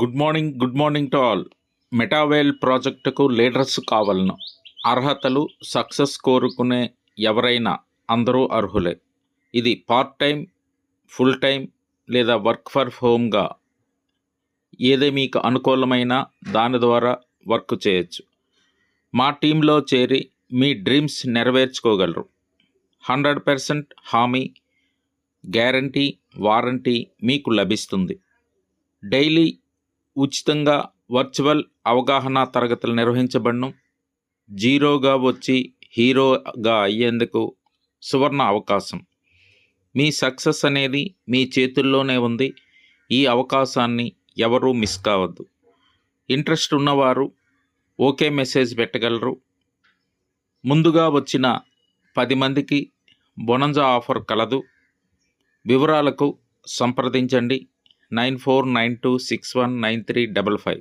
Good morning good morning to all. Metawhale ప్రాజెక్టుకు leaders కావాలను. అర్హతలు success కోరుకునే ఎవరైనా అందరూ అర్హులే. ఇది పార్ట్ టైం ఫుల్ టైం లేదా వర్క్ ఫర్ హోమ్గా ఏదే మీకు అనుకూలమైన దాని ద్వారా వర్క్ చేయొచ్చు. మా టీంలో చేరి మీ డ్రీమ్స్ నెరవేర్చుకోగలరు. హండ్రెడ్ పర్సెంట్ హామీ గ్యారంటీ వారంటీ మీకు లభిస్తుంది. డైలీ ఉచితంగా వర్చువల్ అవగాహన తరగతులు నిర్వహించబడను. జీరోగా వచ్చి హీరోగా అయ్యేందుకు సువర్ణ అవకాశం. మీ సక్సెస్ అనేది మీ చేతుల్లోనే ఉంది. ఈ అవకాశాన్ని ఎవరూ మిస్ కావద్దు. ఇంట్రెస్ట్ ఉన్నవారు ఓకే మెసేజ్ పెట్టగలరు. ముందుగా వచ్చిన పది మందికి బొనంజా ఆఫర్ కలదు. వివరాలకు సంప్రదించండి. Nine four nine two six one nine three double five.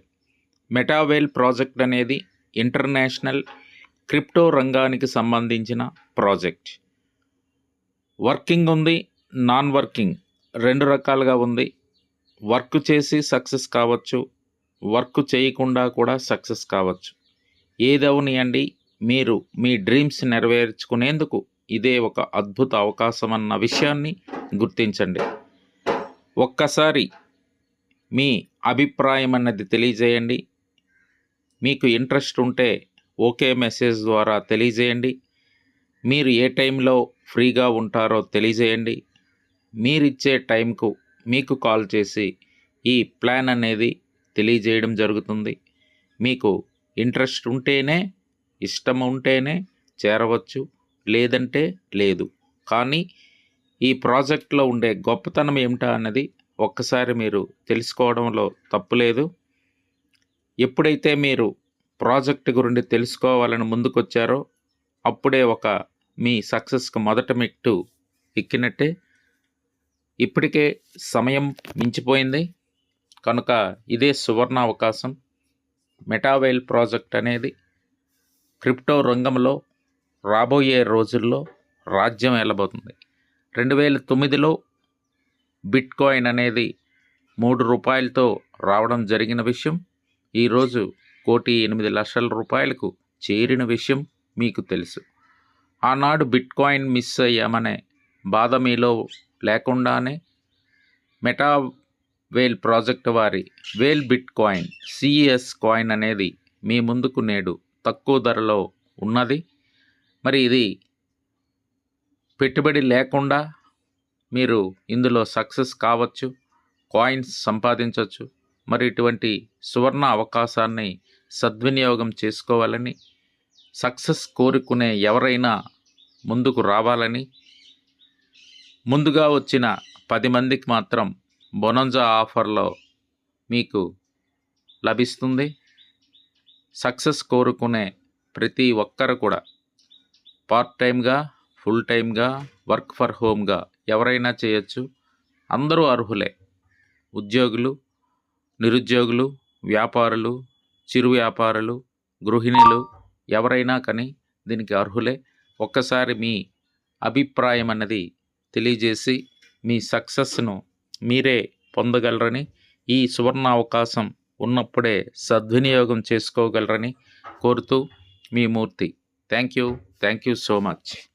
Metawhale project అనేది ఇంటర్నేషనల్ క్రిప్టో రంగానికి సంబంధించిన ప్రాజెక్ట్. వర్కింగ్ ఉంది నాన్ వర్కింగ్ రెండు రకాలుగా ఉంది. వర్క్ చేసి సక్సెస్ కావచ్చు వర్క్ చేయకుండా కూడా సక్సెస్ కావచ్చు. ఏదవనియండి మీరు మీ డ్రీమ్స్ నెరవేర్చుకునేందుకు ఇదే ఒక అద్భుత అవకాశం అన్న విషయాన్ని గుర్తించండి. ఒక్కసారి మీ అభిప్రాయం అన్నది తెలియజేయండి. మీకు ఇంట్రెస్ట్ ఉంటే ఓకే మెసేజ్ ద్వారా తెలియజేయండి. మీరు ఏ టైంలో ఫ్రీగా ఉంటారో తెలియజేయండి. మీరిచ్చే టైంకు మీకు కాల్ చేసి ఈ ప్లాన్ అనేది తెలియజేయడం జరుగుతుంది. మీకు ఇంట్రెస్ట్ ఉంటేనే ఇష్టం ఉంటేనే చేరవచ్చు లేదంటే లేదు. కానీ ఈ ప్రాజెక్ట్లో ఉండే గొప్పతనం ఏమిటా అన్నది ఒక్కసారి మీరు తెలుసుకోవడంలో తప్పులేదు ఎప్పుడైతే మీరు ప్రాజెక్ట్ గురించి తెలుసుకోవాలని ముందుకొచ్చారో అప్పుడే ఒక మీ సక్సెస్కి మొదట మెట్టు ఎక్కినట్టే. ఇప్పటికే సమయం మించిపోయింది. కనుక ఇదే సువర్ణ అవకాశం. మెటావైల్ ప్రాజెక్ట్ అనేది క్రిప్టో రంగంలో రాబోయే రోజుల్లో రాజ్యం వెళ్ళబోతుంది రెండు వేల తొమ్మిదిలో బిట్ కాయిన్ అనేది మూడు రూపాయలతో రావడం జరిగిన విషయం. ఈరోజు కోటి ఎనిమిది లక్షల రూపాయలకు చేరిన విషయం మీకు తెలుసు. ఆనాడు బిట్ కాయిన్ మిస్ అయ్యామనే బాధ మీలో లేకుండానే మెటా వేల్ ప్రాజెక్ట్ వారి whale bit coin C S coin అనేది మీ ముందుకు నేడు తక్కువ ధరలో ఉన్నది. మరి ఇది పెట్టుబడి లేకుండా మీరు ఇందులో సక్సెస్ కావచ్చు కాయిన్స్ సంపాదించవచ్చు మరి ఇటువంటి సువర్ణ అవకాశాన్ని సద్వినియోగం చేసుకోవాలని సక్సెస్ కోరుకునే ఎవరైనా ముందుకు రావాలని ముందుగా వచ్చిన పది మందికి మాత్రం బొనంజా ఆఫర్లో మీకు లభిస్తుంది. సక్సెస్ కోరుకునే ప్రతి ఒక్కరు కూడా పార్ట్ టైంగా ఫుల్ టైంగా వర్క్ ఫర్ హోమ్గా ఎవరైనా చేయొచ్చు. అందరూ అర్హులే. ఉద్యోగులు నిరుద్యోగులు వ్యాపారులు చిరు వ్యాపారులు గృహిణులు ఎవరైనా కానీ దీనికి అర్హులే. ఒక్కసారి మీ అభిప్రాయం అన్నది తెలియజేసి మీ సక్సెస్ను మీరే పొందగలరని ఈ సువర్ణ అవకాశం ఉన్నప్పుడే సద్వినియోగం చేసుకోగలరని కోరుతూ మీ Murthy. Thank you. Thank you so much.